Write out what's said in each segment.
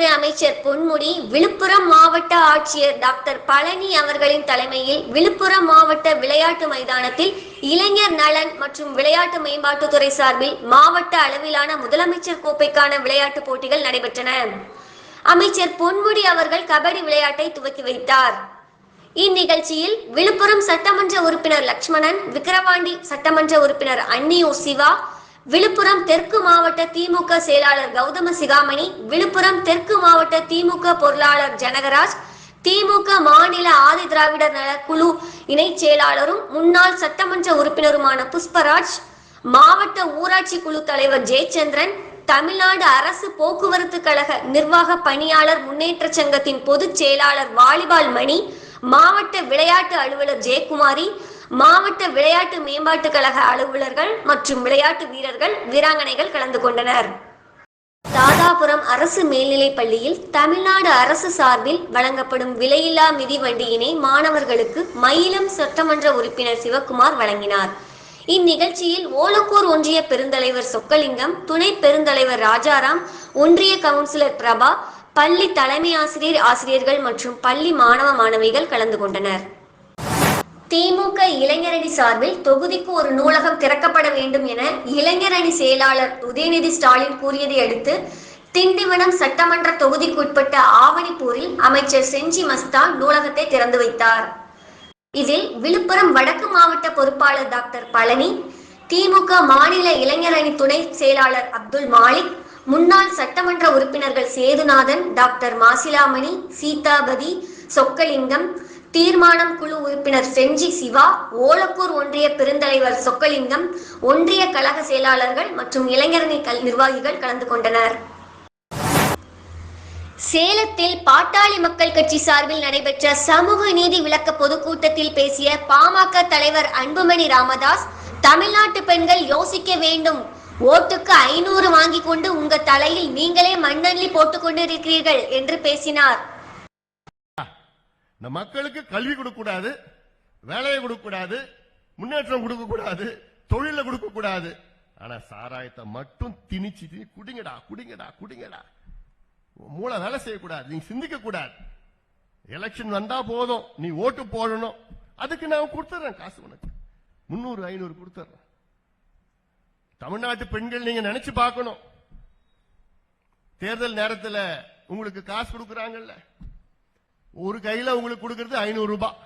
நலத்துறை அமைச்சர் பொன்முடி விழுப்புரம் மாவட்ட ஆட்சியர் டாக்டர் பழனி அவர்களின் தலைமையில் விழுப்புரம் மாவட்ட விளையாட்டு மைதானத்தில் இளைஞர் நலன் மற்றும் விளையாட்டு மேம்பாட்டுத்துறை சார்பில் மாவட்ட அளவிலான முதலமைச்சர் கோப்பைக்கான விளையாட்டுப் போட்டிகள் நடைபெற்றன. அமைச்சர் பொன்முடி அவர்கள் கபடி விளையாட்டை துவக்கி வைத்தார். இந்நிகழ்ச்சியில் விழுப்புரம் சட்டமன்ற உறுப்பினர் லட்சுமணன் விக்கிரவாண்டி சட்டமன்ற உறுப்பினர் அன்னியோ சிவா விழுப்புரம் தெற்கு மாவட்ட திமுக செயலாளர் கௌதம சிகாமணி விழுப்புரம் தெற்கு மாவட்ட திமுக பொருளாளர் ஜனகராஜ் திமுக மாநில ஆதி திராவிடர் நலக்குழு இணை இணைச் செயலாளரும் முன்னாள் சட்டமன்ற உறுப்பினருமான புஷ்பராஜ் மாவட்ட ஊராட்சி குழு தலைவர் ஜெயச்சந்திரன் தமிழ்நாடு அரசு போக்குவரத்து கழக நிர்வாக பணியாளர் முன்னேற்ற சங்கத்தின் பொதுச் செயலாளர் வாலிபால் மணி மாவட்ட விளையாட்டு அலுவலர் ஜெயக்குமாரி மாவட்ட விளையாட்டு மேம்பாட்டு கழக அலுவலர்கள் மற்றும் விளையாட்டு வீரர்கள் வீராங்கனைகள் கலந்து கொண்டனர். தாதாபுரம் அரசு மேல்நிலைப் பள்ளியில் தமிழ்நாடு அரசு சார்பில் வழங்கப்படும் விலையில்லா மிதிவண்டியினை மாணவர்களுக்கு மயிலம் சட்டமன்ற உறுப்பினர் சிவக்குமார் வழங்கினார். இந்நிகழ்ச்சியில் ஓலக்கூர் ஒன்றிய பெருந்தலைவர் சொக்கலிங்கம் துணை பெருந்தலைவர் ராஜாராம் ஒன்றிய கவுன்சிலர் பிரபா பள்ளி தலைமை ஆசிரியர் ஆசிரியர்கள் மற்றும் பள்ளி மாணவ மாணவிகள் கலந்து கொண்டனர். திமுக இளைஞரணி சார்பில் தொகுதிக்கு ஒரு நூலகம் திறக்கப்பட வேண்டும் என இளைஞரணி செயலாளர் உதயநிதி ஸ்டாலின் கூறியதை அடுத்து திண்டிவனம் சட்டமன்ற தொகுதிக்குட்பட்ட ஆவணிப்பூரில் அமைச்சர் செஞ்சி மஸ்தான் நூலகத்தை திறந்து வைத்தார். இதில் விழுப்புரம் வடக்கு மாவட்ட பொறுப்பாளர் டாக்டர் பழனி திமுக மாநில இளைஞரணி துணை செயலாளர் அப்துல் மாலிக் முன்னாள் சட்டமன்ற உறுப்பினர்கள் சேதுநாதன் டாக்டர் மாசிலாமணி சீதாபதி சொக்கலிங்கம் தீர்மானம் குழு உறுப்பினர் செஞ்சி சிவா ஓலக்கூர் ஒன்றிய பெருந்தலைவர் சொக்கலிங்கம் ஒன்றிய கழக செயலாளர்கள் மற்றும் இளைஞரணி கல் நிர்வாகிகள் கலந்து கொண்டனர். சேலத்தில் பாட்டாளி மக்கள் கட்சி சார்பில் நடைபெற்ற சமூக நீதி விளக்க பொதுக்கூட்டத்தில் பேசிய பாமக தலைவர் அன்புமணி ராமதாஸ் தமிழ்நாட்டு பெண்கள் யோசிக்க வேண்டும். ஓட்டுக்கு ஐநூறு வாங்கி கொண்டு உங்க தலையில் நீங்களே மண்ணள்ளி போட்டுக் கொண்டிருக்கிறீர்கள் என்று பேசினார். இந்த மக்களுக்கு கல்வி கொடுக்க கூடாது வேலையை கொடுக்க கூடாது முன்னேற்றம் கொடுக்க கூடாது தொழில கொடுக்க கூடாது. ஆனா சாராயத்தை மட்டும் திணிச்சு திணி குடிங்கடா குடிங்கடா குடிங்கடா. மூளை வேலை செய்யக்கூடாது நீ சிந்திக்க கூடாது. எலெக்ஷன் வந்தா போதும் நீ ஓட்டு போடணும். அதுக்கு நான் கொடுத்துறேன் காசு உனக்கு. முன்னூறு ஐநூறு கொடுத்துறேன். தமிழ்நாட்டு பெண்கள் நீங்க நினைச்சு பார்க்கணும். தேர்தல் நேரத்துல உங்களுக்கு காசு கொடுக்குறாங்கல்ல. ஒரு கையில உங்களுக்கு கொடுக்கறது ஐநூறு ரூபாய்.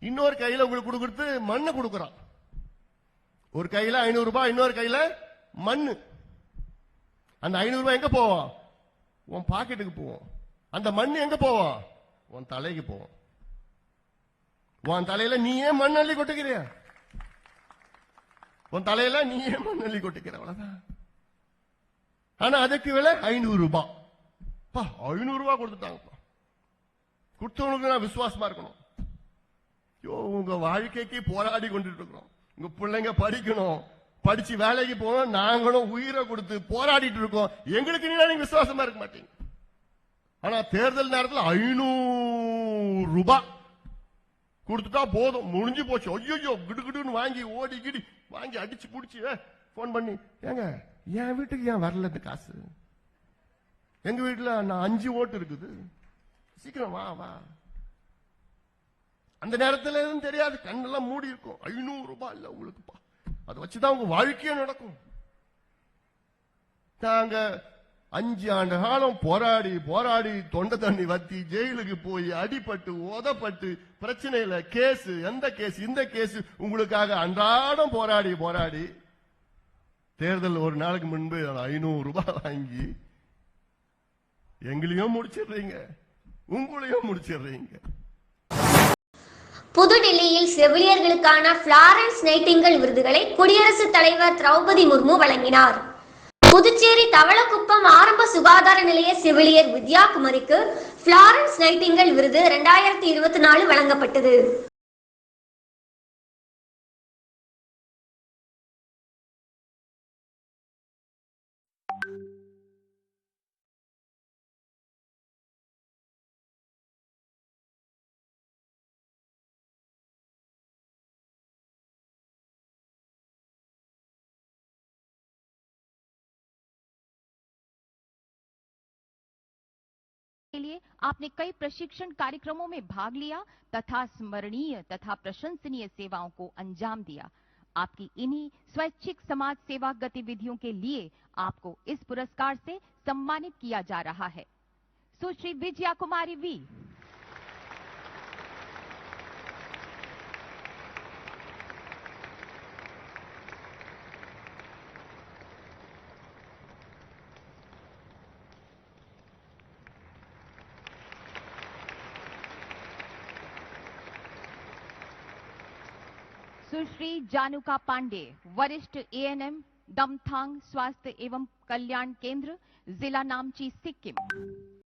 இன்னொரு கையில உங்களுக்கு கொடுக்கறது மண்ணு கொடுக்கறான் ஒரு கையில ஐநூறு ரூபாய் இன்னொரு கையில மண்ணு. அந்த ஐநூறு ரூபாய் எங்க போவோம்? உன் பாக்கெட்டுக்கு போவோம். அந்த மண்ணு எங்க போவோம்? உன் தலைக்கு போவோம். உன் தலையில நீ ஏன் மண் அள்ளி கொட்டுக்கிறிய? உன் தலையில நீ ஏன் மண் அள்ளி கொட்டுக்கிற அவ்வளவுதான். ஆனா அதுக்கு விலை ஐநூறு ரூபாய். பா ஐநூறு ரூபாய் கொடுத்துட்டாங்கப்பா. கொடுத்தவனுக்கு நான் விசுவாசமா இருக்கணும். ஐயோ உங்க வாழ்க்கைக்கு போராடி கொண்டுட்டு இருக்கிறோம் உங்க பிள்ளைங்க படிக்கணும். படிச்சு வேலைக்கு போகணும். நாங்களும் உயிரை கொடுத்து போராடிட்டு இருக்கோம். எங்களுக்கு நீங்க விசுவாசமா இருக்க மாட்டீங்க. ஆனா தேர்தல் நேரத்தில் ஐநூறு ரூபாய் கொடுத்துட்டா போதும். முடிஞ்சு போச்சு. ஐயோ கிடுகிடுன்னு வாங்கி ஓடி கிடி வாங்கி அடிச்சு பிடிச்சி போன் பண்ணி ஏங்க என் வீட்டுக்கு ஏன் வரல இந்த காசு? எங்க வீட்டுல நான் அஞ்சு ஓட்டு இருக்குது. சீக்கிரம் வா வா. அந்த நேரத்துல எதுவும் தெரியாது. கண்ணெல்லாம் மூடி இருக்கும். ஐநூறு ரூபாய் இல்ல உங்களுக்குப்பா. அதை வச்சுதான் உங்க வாழ்க்கையே நடக்கும். நாங்க அஞ்சு ஆண்டு காலம் போராடி போராடி தொண்டை தண்ணி வத்தி ஜெயிலுக்கு போய் அடிபட்டு உதப்பட்டு பிரச்சனையில கேஸ் எந்த கேஸ் இந்த கேஸ் உங்களுக்காக அன்றாடம் போராடி போராடி தேர்தல் ஒரு நாளுக்கு முன்பு ஐநூறு ரூபாய் வாங்கி எங்களையும் முடிச்சிடுறீங்க. உங்களையும் முடிச்சிடுறீங்க. புதுடில்லியில் செவிலியர்களுக்கான பிளாரன்ஸ் நைட்டிங்கல் விருதுகளை குடியரசுத் தலைவர் திரௌபதி முர்மு வழங்கினார். புதுச்சேரி தவளக்குப்பம் ஆரம்ப சுகாதார நிலைய செவிலியர் வித்யா குமரிக்கு பிளாரன்ஸ் நைட்டிங்கல் விருது இரண்டாயிரத்தி இருபத்தி நாலு வழங்கப்பட்டது. के लिए आपने कई प्रशिक्षण कार्यक्रमों में भाग लिया, तथा स्मरणीय तथा प्रशंसनीय सेवाओं को अंजाम दिया। आपकी इन्हीं स्वैच्छिक समाज सेवा गतिविधियों के लिए आपको इस पुरस्कार से सम्मानित किया जा रहा है। सुश्री विजया कुमारी वी सुश्री जानुका पांडे वरिष्ठ एएनएम दमथांग स्वास्थ्य एवं कल्याण केंद्र जिला नामची सिक्किम।